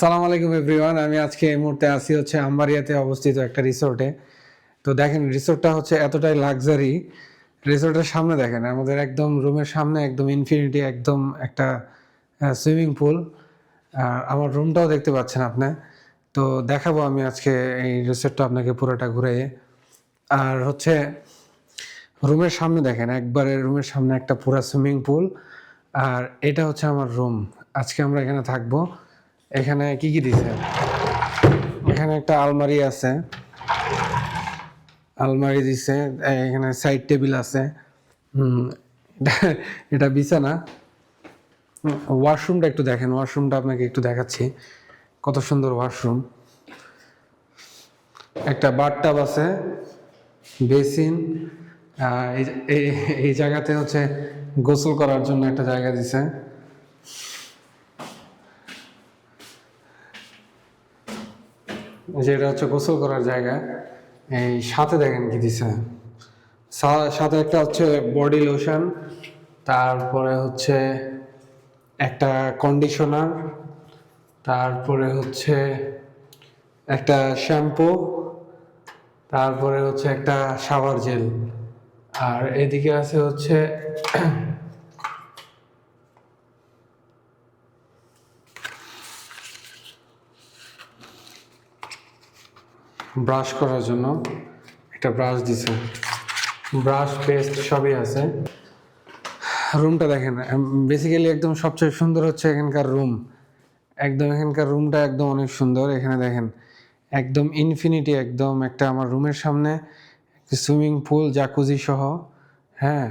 সালাম আলাইকুম এভরিওয়ান আমি আজকে এই মুহূর্তে আসি হচ্ছে আম্বারিয়াতে অবস্থিত একটা রিসোর্টে। তো দেখেন, রিসোর্টটা হচ্ছে এতটাই লাক্সারি রিসোর্টের সামনে দেখেন, আমাদের একদম রুমের সামনে একদম ইনফিনিটি একদম একটা সুইমিং পুল আর আমার রুমটাও দেখতে পাচ্ছেন আপনি। তো দেখাবো আমি আজকে এই রিসোর্টটা আপনাকে পুরোটা ঘুরে আর হচ্ছে রুমের সামনে দেখেন, একবারে রুমের সামনে একটা পুরা সুইমিং পুল আর এটা হচ্ছে আমার রুম আজকে আমরা এখানে থাকব। এখানে কি কি দিছে? এখানে একটা আলমারি আছে। আলমারি দিছে এখানে সাইড টেবিল আছে। এটা- বিছানা। ওয়াশরুমটা একটু দেখেন ওয়াশরুমটা আপনাকে একটু দেখাচ্ছি। কত সুন্দর ওয়াশরুম একটা বাথটাব আছে বেসিন এই জায়গাতে হচ্ছে গোসল করার জন্য একটা জায়গা দিছে। যে এটা হচ্ছে গোসল করার জায়গা, এই সাথে দেখেন কি দিছে। সাথে একটা হচ্ছে বডি লোশন, তারপরে হচ্ছে একটা কন্ডিশনার, তারপরে হচ্ছে একটা শ্যাম্পু, তারপরে হচ্ছে একটা শাওয়ার জেল, আর এদিকে আছে হচ্ছে ব্রাশ করার জন্য একটা ব্রাশ দিছে। ব্রাশ পেস্ট সবই আছে। রুমটা দেখেন বেসিক্যালি একদম সবচেয়ে সুন্দর হচ্ছে এখানকার রুম একদম এখানকার রুমটা একদম অনেক সুন্দর। এখানে দেখেন, একদম ইনফিনিটি একদম একটা আমার রুমের সামনে সুইমিং পুল জাকুজি সহ। হ্যাঁ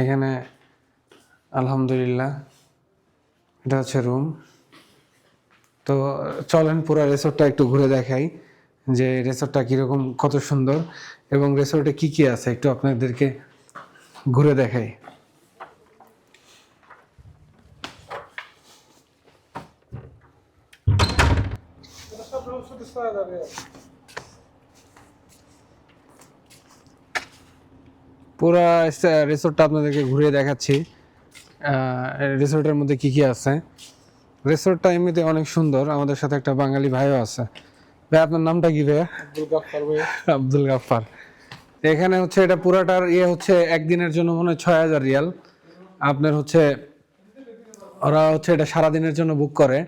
এখানে আলহামদুলিল্লাহ, এটা হচ্ছে রুম তো চলেন পুরো রিসোর্টটা একটু ঘুরে দেখাই। যে রিসোর্টটা কীরকম, কত সুন্দর এবং রিসোর্টে কি কি আছে? একটু আপনাদেরকে ঘুরে দেখাই। পুরা রিসোর্টটা আপনাদেরকে ঘুরে দেখাচ্ছি। রিসোর্টের মধ্যে কি কি আছে? রিসোর্টটা এমনিতে অনেক সুন্দর। আমাদের সাথে একটা বাঙালি ভাইও আছে। ভাই আপনার নামটা কি ভাইয়া? আব্দুল গাফফার এখানে হচ্ছে এটা পুরাটার ইয়ে হচ্ছে একদিনের জন্য মনে হয় ছয় হাজার রিয়াল। আপনার হচ্ছে ওরা হচ্ছে এটা সারাদিনের জন্য বুক করে।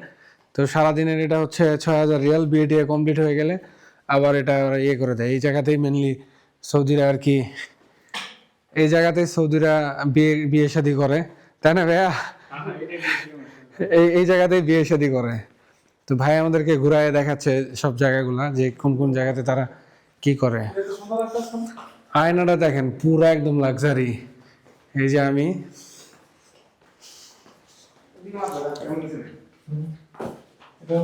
তো সারাদিনের এটা হচ্ছে ছয় হাজার রিয়াল বিএটিএ কমপ্লিট হয়ে গেলে আবার এটা ওরা ইয়ে করে দেয়। এই জায়গাতেই মেনলি সৌদিরা আর কি এই জায়গাতেই সৌদিরা বিয়ে বিয়ে শাদি করে। তাই না ভাইয়া? এই এই জায়গাতেই বিয়ে শাদি করে। তো ভাই আমাদেরকে ঘুরায় দেখাচ্ছে সব জায়গাগুলা, যে কোন কোন জায়গাতে তারা কি করে। আয়নাটা দেখেন, পুরো একদম লাক্সারি। এই যে আমি। এটা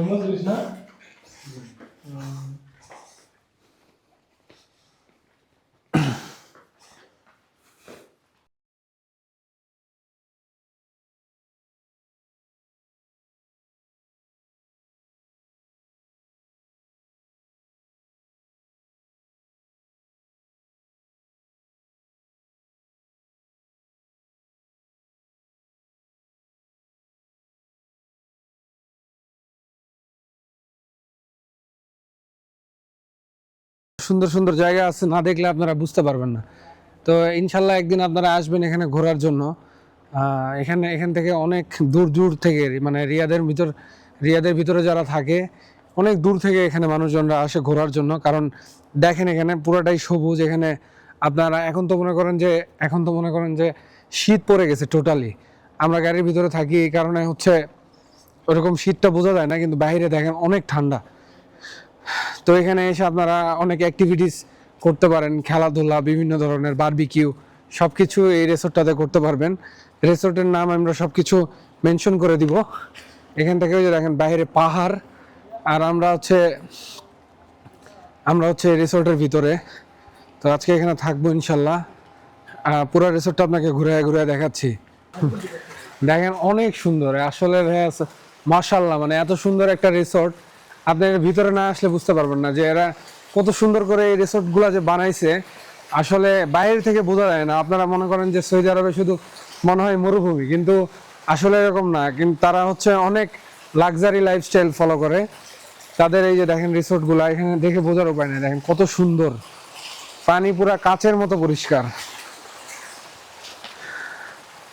সুন্দর সুন্দর জায়গা আছে, না দেখলে আপনারা বুঝতে পারবেন না। তো ইনশাল্লাহ একদিন আপনারা আসবেন এখানে ঘোরার জন্য। এখানে, এখান থেকে অনেক দূর দূর থেকে মানে রিয়াদের ভিতর, রিয়াদের ভিতরে যারা থাকে, অনেক দূর থেকে এখানে মানুষজনরা আসে ঘোরার জন্য। কারণ দেখেন এখানে পুরোটাই সবুজ, এখানে আপনারা এখন তো মনে করেন যে, এখন তো মনে করেন যে শীত পড়ে গেছে টোটালি আমরা গাড়ির ভিতরে থাকি, এই কারণে হচ্ছে ওরকম শীতটা বোঝা যায় না, কিন্তু বাইরে দেখেন অনেক ঠান্ডা। তো এখানে এসে আপনারা অনেক অ্যাক্টিভিটিস করতে পারেন, খেলাধুলা, বিভিন্ন ধরনের বারবিকিউ সব কিছু এই রিসোর্টটাতে করতে পারবেন। রিসোর্টের নাম আমরা সব কিছু মেনশন করে দিব। এখান থেকে যে দেখেন, বাইরে পাহাড়, আর আমরা হচ্ছে আমরা হচ্ছে রিসোর্টের ভিতরে। তো আজকে এখানে থাকব ইনশাল্লাহ। পুরো রিসোর্টটা আপনাকে ঘুরে ঘুরে দেখাচ্ছি। দেখেন অনেক সুন্দর। আসলে মাশাল্লাহ মানে এত সুন্দর একটা রিসোর্ট আপনি এর ভিতরে না আসলে বুঝতে পারবেন না যে এরা কত সুন্দর করে এই রিসোর্টগুলো যে বানাইছে, আসলে বাইরে থেকে বোঝা যায় না। আপনারা মনে করেন যে সৌদি আরবে শুধু মনে হয় মরুভূমি, কিন্তু আসলে এরকম না। কিন্তু তারা হচ্ছে অনেক লাক্সারি লাইফস্টাইল ফলো করে। তাদের এই যে দেখেন রিসোর্টগুলো এখানে দেখে বোঝার উপায় নেই। দেখেন কত সুন্দর। পানি পুরা কাচের মতো পরিষ্কার।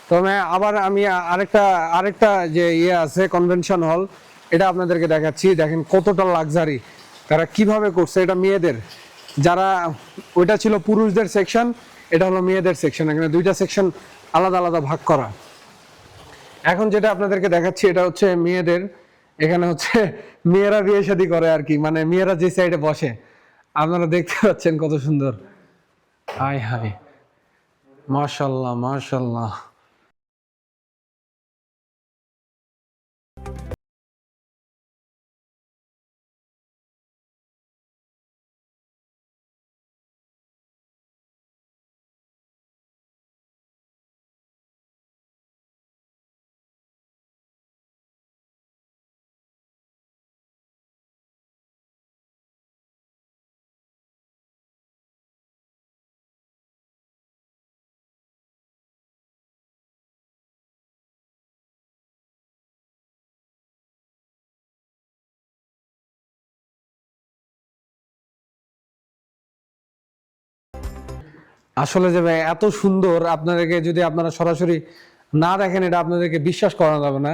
তবে আবার আমি আরেকটা আরেকটা যে ইয়ে আছে কনভেনশন হল এটা আপনাদেরকে দেখাচ্ছি। দেখেন কতটা লাক্সারি তারা কীভাবে করছে, এটা মেয়েদের। যারা, ওইটা ছিল পুরুষদের সেকশন এটা হলো মেয়েদের সেকশন এখানে দুইটা সেকশন আলাদা আলাদা ভাগ করা। এখন যেটা আপনাদেরকে দেখাচ্ছি, এটা হচ্ছে মেয়েদের। এখানে হচ্ছে মেয়েরা বিয়ে শাদী করে আর কি। মানে মেয়েরা যে সাইডে বসে। আপনারা দেখতে পাচ্ছেন কত সুন্দর। হাই হাই মাশাল্লাহ মাশাল্লাহ। আসলে যে ভাই, এত সুন্দর আপনাদেরকে যদি আপনারা সরাসরি না দেখেন, এটা আপনাদেরকে বিশ্বাস করা যাবে না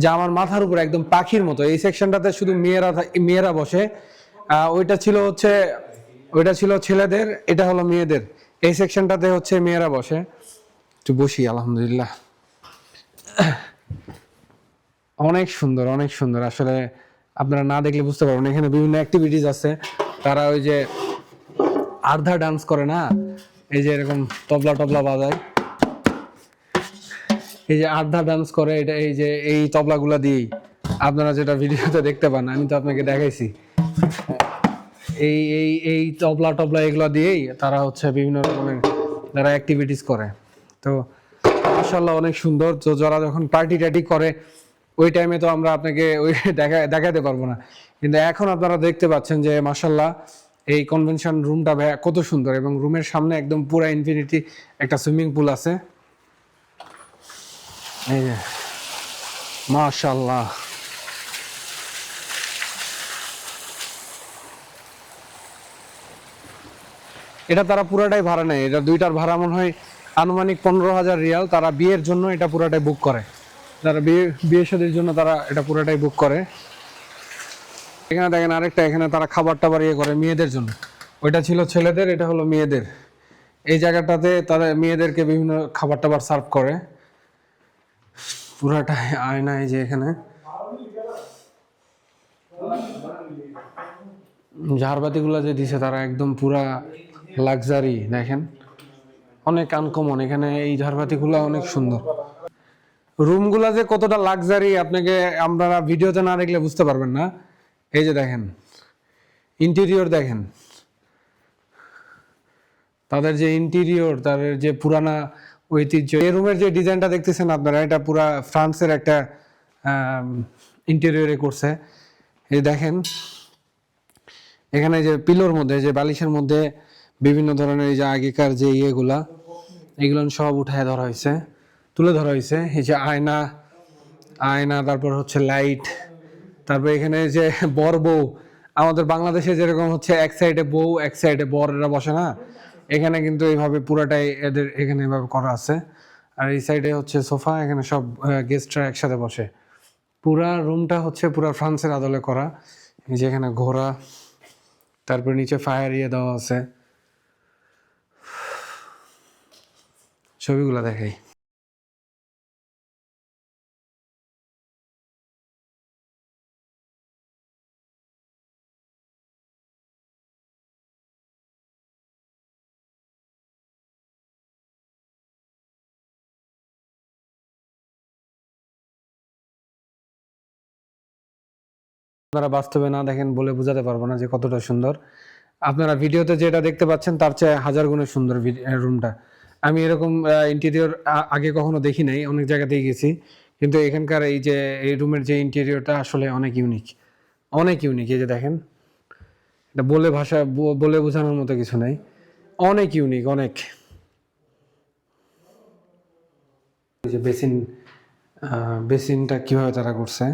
যে আমার মাথার উপর একদম পাখির মতো। এই সেকশনটাতে শুধু মেয়েরা মেয়েরা বসে। ওইটা ছিল হচ্ছে, ওইটা ছিল ছেলেদের, এটা হলো মেয়েদের। এই সেকশনটাতে হচ্ছে মেয়েরা বসে। একটু বসি, আলহামদুলিল্লাহ। অনেক সুন্দর অনেক সুন্দর। আসলে আপনারা না দেখলে বুঝতে পারবেন, এখানে বিভিন্ন অ্যাক্টিভিটিস আছে। তারা ওই যে আর্ধা ডান্স করে না? এই যে এরকম তবলা টবলা বাজায়। এই যে আর্ধা ডান্স করে, এটা এই যে এই তবলাগুলা দিয়েই। আপনারা যেটা ভিডিওতে দেখতে পান, আমি তো আপনাকে দেখাইছি। এই এই এই তবলা টবলা এগুলো দিয়েই তারা হচ্ছে বিভিন্ন রকমের তারা অ্যাক্টিভিটিস করে। তো মাশাল্লাহ অনেক সুন্দর। তো যারা যখন পার্টি টার্টি করে, ওই টাইমে তো আমরা আপনাকে ওই দেখা, দেখাতে পারব না। কিন্তু এখন আপনারা দেখতে পাচ্ছেন যে মাশাল্লাহ এই কনভেনশন রুমটা কত সুন্দর এবং রুমের সামনে একদম পুরো ইনফিনিটি একটা সুইমিং পুল আছে। এই যে মাশাল্লাহ এটা তারা পুরাটাই ভাড়া নেয়। এটা দুইটার ভাড়া মনে হয় আনুমানিক পনেরো হাজার রিয়াল। তারা বিয়ের জন্য এটা পুরাটাই বুক করে। তারা বিয়ে বিয়ে শাদীর জন্য তারা এটা পুরাটাই বুক করে। এখানে দেখেন আরেকটা, এখানে তারা খাবার টাবার ইয়ে করে মেয়েদের জন্য। ওইটা ছিল ছেলেদের, এটা হলো মেয়েদের। এই জায়গাটাতে তারা মেয়েদেরকে বিভিন্ন খাবার টাবার সার্ভ করে। পুরাটাই আয়না এই যে এখানে। ঝাড়বাতিগুলো যে দিছে তারা একদম পুরা লাক্সারি দেখেন। অনেক আনকমন এখানে এই ঝাড়বাতিগুলো অনেক সুন্দর। রুমগুলা যে কতটা লাক্সারি আপনাকে, আপনারা ভিডিওতে না দেখলে বুঝতে পারবেন না। এই যে দেখেন ইন্টেরিয়র দেখেন। তাদের যে ইন্টেরিয়র তাদের যে পুরানা ঐতিহ্য, এই রুমের যে ডিজাইনটা দেখতেছেন আপনারা, এটা পুরা ফ্রান্সের একটা ইন্টেরিয়রে করছে। এই দেখেন, এখানে যে পিলোর মধ্যে, যে বালিশের মধ্যে বিভিন্ন ধরনের যে আগেকার যে ইয়েগুলা, এগুলো সব উঠায় ধরা হয়েছে, তুলে ধরা হয়েছে। এই যে আয়না আয়না, তারপর হচ্ছে লাইট তারপর এখানে যে বর বউ, আমাদের বাংলাদেশে যেরকম হচ্ছে এক সাইডে বউ, এক সাইডে বররা বসে না? এখানে কিন্তু এইভাবে পুরাটাই এদের এখানে এভাবে করা আছে। আর এই সাইডে হচ্ছে সোফা, এখানে সব গেস্টরা একসাথে বসে। পুরা রুমটা হচ্ছে পুরা ফ্রান্সের আদলে করা। এই যে এখানে তারপর নিচে ফায়ার ইয়ে দেওয়া আছে। ছবিগুলো দেখাই। আপনারা বাস্তবে না দেখেন বলে বোঝাতে পারব না যে কতটা সুন্দর। আপনারা ভিডিওতে যেটা দেখতে পাচ্ছেন, তার চেয়ে হাজার গুণের সুন্দর রুমটা আমি এরকম ইন্টেরিয়র আগে কখনো দেখি নাই, অনেক জায়গাতেই গেছি। কিন্তু এখানকার এই যে, এই রুমের যে ইন্টেরিয়রটা আসলে অনেক ইউনিক অনেক ইউনিক এই যে দেখেন। এটা বলে ভাষা বলে বোঝানোর মতো কিছু নাই। অনেক ইউনিক অনেক। যে বেসিন বেসিনটা কীভাবে তারা করছে?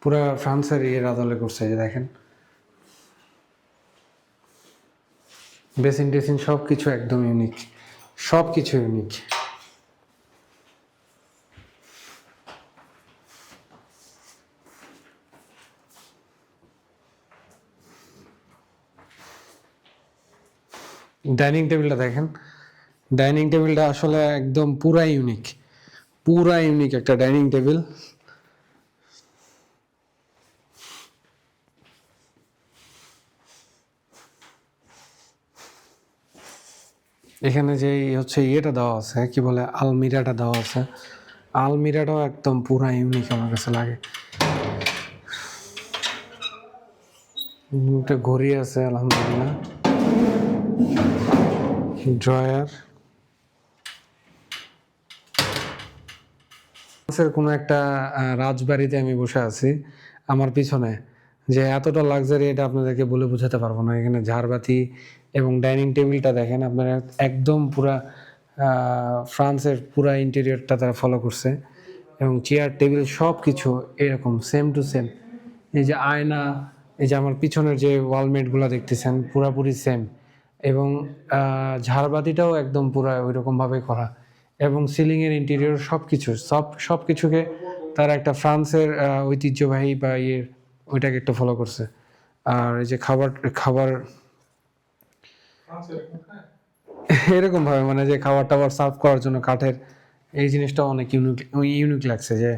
পুরা ফ্রান্সের ইয়ের আদলে করছে যে দেখেন। বেসিন টেসিন সব কিছু একদম ইউনিক সব কিছু ইউনিক ডাইনিং টেবিলটা দেখেন। ডাইনিং টেবিলটা আসলে একদম পুরা ইউনিক পুরা ইউনিক একটা ডাইনিং টেবিল। এখানে যে হচ্ছে ইয়েটা দেওয়া আছে, কি বলে, আলমিরাটা দেওয়া আছে। আলমিরাটাও একদম পুরা ইউনিক আমার কাছে লাগে। একটা ঘড়ি আছে, আলহামদুলিল্লাহ। ড্রয়ার। কোনো একটা রাজবাড়িতে আমি বসে আছি, আমার পিছনে। যে এতটা লাক্সারি এটা আপনাদেরকে বলে বোঝাতে পারব না, এখানে ঝাড়বাতি এবং ডাইনিং টেবিলটা দেখেন, আপনারা একদম পুরা ফ্রান্সের পুরা ইন্টেরিয়রটা তারা ফলো করছে। এবং চেয়ার টেবিল সব কিছু এরকম সেম টু সেম এই যে আয়না, এই যে আমার পিছনের যে ওয়ালমেটগুলো দেখতেছেন, পুরাপুরি সেম এবং ঝাড়বাতিটাও একদম পুরা ওই রকমভাবে করা। এবং সিলিংয়ের ইন্টেরিয়র সব কিছু সব সব কিছুকে তারা একটা ফ্রান্সের ঐতিহ্যবাহী বা ইয়ের, ওইটাকে একটু ফলো করছে। আর এই যে খাবার খাবার এরকম ভাবে মানে যে খাবার টাবার সার্ভ করার জন্য কাঠের, এই জিনিসটা অনেক ইউনিক ইউনিক লাগছে যে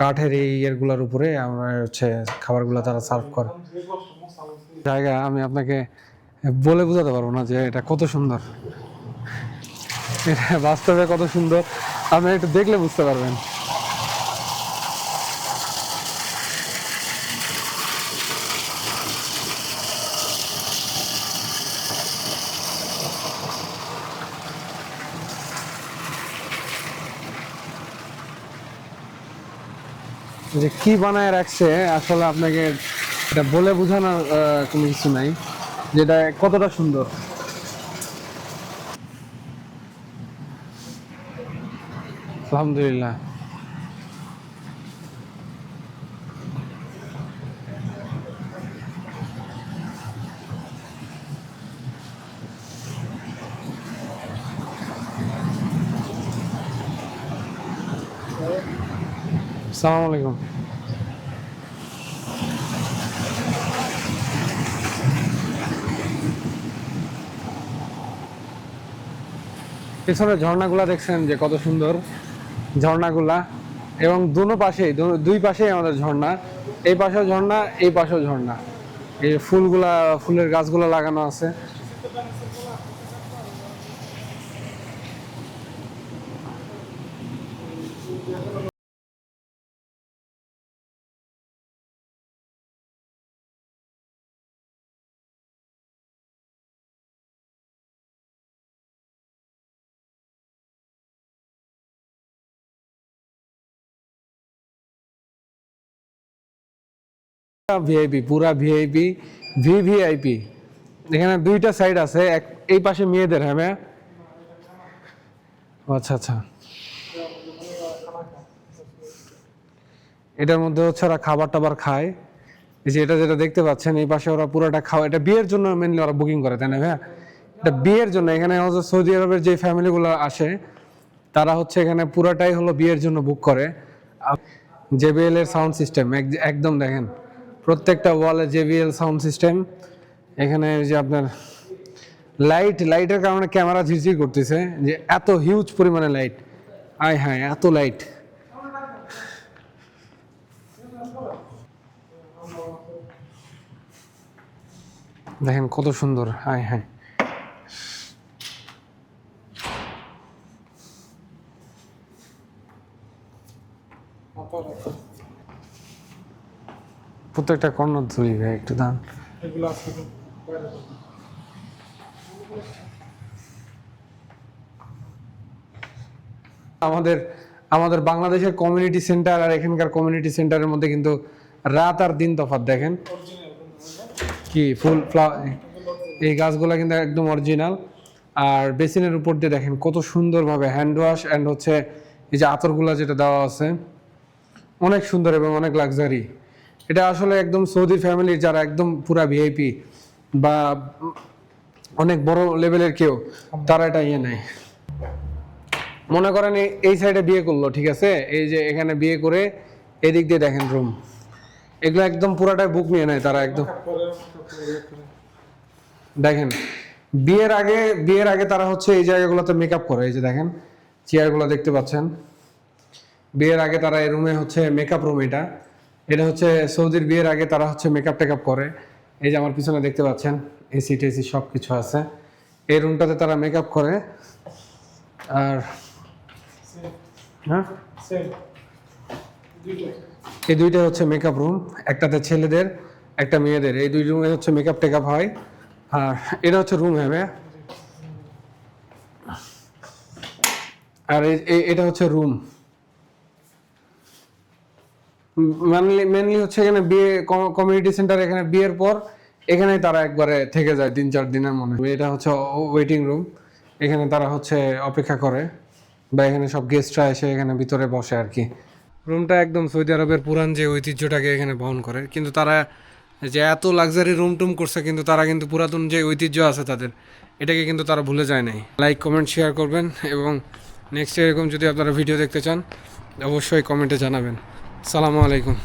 কাঠের এই ইয়েরগুলোর উপরে আমরা হচ্ছে খাবারগুলো তারা সার্ভ করে। জায়গা আমি আপনাকে বলে বোঝাতে পারব না যে এটা কত সুন্দর এটা বাস্তবে কত সুন্দর, আপনি একটু দেখলে বুঝতে পারবেন যে কি বানায় রাখছে, আসলে আপনাকে এটা বলে বোঝানোর কোনো কিছু নাই। যেটা কতটা সুন্দর। আলহামদুলিল্লাহ। সালাম আলাইকুম। পেছনে ঝর্ণাগুলা দেখছেন যে কত সুন্দর ঝর্ণাগুলা এবং দুনো পাশেই দুই পাশেই আমাদের ঝর্ণা। এই পাশেও ঝর্ণা, এই পাশেও ঝর্ণা। এই ফুলগুলা, ফুলের গাছগুলো লাগানো আছে। ভিআইপি পুরা ভিআইপি ভিভিআইপি এখানে দুইটা সাইড আছে, এক, এই পাশে মেয়েদের হ্যাঁ? আচ্ছা আচ্ছা। এটার মধ্যে হচ্ছে ওরা খাবার টাবার খায়। এই যে এটা যেটা দেখতে পাচ্ছেন, এই পাশে ওরা পুরোটা খাওয়া, এটা বিয়ের জন্য মেনলি ওরা বুকিং করে, তাই না ভাইয়া? এটা বিয়ের জন্য, এখানে হচ্ছে সৌদি আরবের যে ফ্যামিলিগুলো আসে, তারা হচ্ছে এখানে পুরাটাই হলো বিয়ের জন্য বুক করে। জেবিএল এর সাউন্ড সিস্টেম একদম দেখেন। প্রত্যেকটা ওয়ালে জেবিএল সাউন্ড সিস্টেম এখানে যে আপনার লাইট লাইটের কারণে ক্যামেরা ঝিরঝির করতেছে, যে এত হিউজ পরিমাণে লাইট আয় হ্যাঁ এত লাইট দেখেন কত সুন্দর হায় হ্যাঁ। প্রত্যেকটা কর্নার ধরি ভাই একটু দান। আমাদের আমাদের বাংলাদেশের কমিউনিটি সেন্টার আর এখানকার কমিউনিটি সেন্টারের মধ্যে কিন্তু রাত আর দিন তফাৎ দেখেন। কি ফুল ফ্লাওয়ার এই গাছগুলো কিন্তু একদম অরিজিনাল আর বেসিনের উপর দিয়ে দেখেন কত সুন্দরভাবে হ্যান্ড ওয়াশ অ্যান্ড হচ্ছে এই যে আতরগুলা যেটা দেওয়া আছে অনেক সুন্দর এবং অনেক লাক্সারি এটা আসলে একদম সৌদি ফ্যামিলির যারা একদম পুরা ভিআইপি বা অনেক বড় লেভেলের কেউ, তারা এটা ইয়ে নেয়। মনে করেন এই- সাইডে বিয়ে করল, ঠিক আছে? এই যে এখানে বিয়ে করে এদিক দিয়ে দেখেন রুম এগুলো একদম পুরাটাই বুক নিয়ে নেয় তারা একদম। দেখেন, বিয়ের আগে বিয়ের আগে তারা হচ্ছে এই জায়গাগুলোতে মেকআপ করে, এই যে দেখেন চেয়ারগুলো দেখতে পাচ্ছেন। বিয়ের আগে তারা এই রুমে হচ্ছে মেকআপ রুম এটা। এটা হচ্ছে সৌদির বিয়ের আগে তারা হচ্ছে মেকআপ টেকআপ করে। এই যে আমার পিছনে দেখতে পাচ্ছেন এসি টেসি সব কিছু আছে। এই রুমটাতে তারা মেকআপ করে। আর হ্যাঁ? এই দুইটা হচ্ছে মেকআপ রুম একটাতে ছেলেদের, একটা মেয়েদের। এই দুই রুমে হচ্ছে মেকআপ টেকআপ হয়। আর এটা হচ্ছে রুম হবে আর এটা হচ্ছে রুম মেনলি মেনলি হচ্ছে এখানে বিয়ে কমিউনিটি সেন্টার এখানে বিয়ের পর এখানে তারা একবারে থেকে যায় তিন, চার দিনের মনে। এটা হচ্ছে ওয়েটিং রুম এখানে তারা হচ্ছে অপেক্ষা করে বা এখানে সব গেস্টরা এসে এখানে ভিতরে বসে আর কি। রুমটা একদম সৌদি আরবের পুরান যে ঐতিহ্যটাকে এখানে বহন করে। কিন্তু তারা যে এত লাক্সারি রুম টুম করছে, কিন্তু তারা কিন্তু পুরাতন যে ঐতিহ্য আছে তাদের, এটাকে কিন্তু তারা ভুলে যায় নাই। লাইক কমেন্ট শেয়ার করবেন এবং নেক্সট এরকম যদি আপনারা ভিডিও দেখতে চান, অবশ্যই কমেন্টে জানাবেন। সালামু আলাইকুম।